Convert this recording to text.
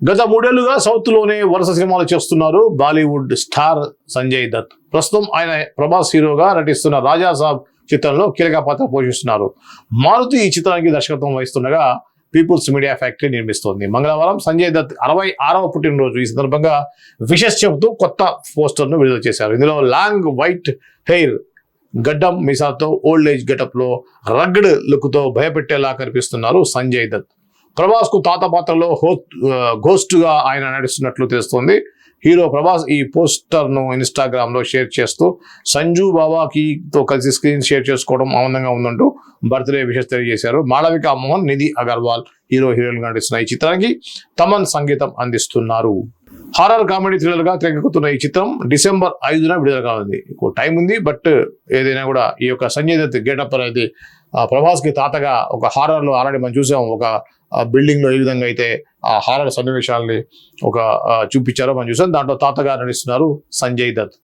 గత మూడేళ్ళుగా సౌత్లోనే వరుస సినిమాలు చేస్తున్నారు బాలీవుడ్ స్టార్ సంజయ్ దత్. ప్రస్తుతం ఆయన ప్రభాస్ హీరోగా నటిస్తున్న రాజా సాబ్ చిత్రంలో కీలక పాత్ర పోషిస్తున్నారు. మారుతి ఈ చిత్రానికి దర్శకత్వం వహిస్తుండగా పీపుల్స్ మీడియా ఫ్యాక్టరీ నిర్మిస్తోంది. మంగళవారం సంజయ్ దత్ అరవై ఆరవ పుట్టినరోజు. ఈ సందర్భంగా విషెస్ చెబుతూ కొత్త పోస్టర్ను విడుదల చేశారు. ఇందులో లాంగ్ వైట్ హెయిర్ గడ్డం మిసాతో ఓల్డ్ ఏజ్ గెటప్లో రగ్డ్ లుక్తో భయపెట్టేలా కనిపిస్తున్నారు సంజయ్ దత్. ప్రభాస్కు తాత పాత్రలో హోస్ట్ ఘోస్ట్గా ఆయన నడుస్తున్నట్లు తెలుస్తోంది. హీరో ప్రభాస్ ఈ పోస్టర్ను ఇన్స్టాగ్రామ్లో షేర్ చేస్తూ సంజు బాబాకి తో కలిసి స్క్రీన్ షేర్ చేసుకోవడం ఆనందంగా ఉందంటూ బర్త్డే విషెస్ తెలియజేశారు. మాళవిక మోహన్ నిధి అగర్వాల్ హీరో హీరోయిన్గా నటిస్తున్న ఈ చిత్రానికి తమన్ సంగీతం అందిస్తున్నారు. హారర్ కామెడీ థ్రిల్లర్గా తెరకెక్కుతున్న ఈ చిత్రం డిసెంబర్ ఐదున విడుదల కానుంది. ఎక్కువ టైం ఉంది బట్ ఏదైనా కూడా ఈ యొక్క సంజయ్ దత్ గేటప్ అనేది ఆ, ప్రభాస్కి తాతగా ఒక హారర్లో ఆల్రెడీ మనం చూసాం ఒక బిల్డింగ్లో ఏ విధంగా అయితే ఆ హారర్ సన్నివేశాలని ఒక చూపించారో మనం చూసాం. దాంట్లో తాతగా నటిస్తున్నారు సంజయ్ దత్.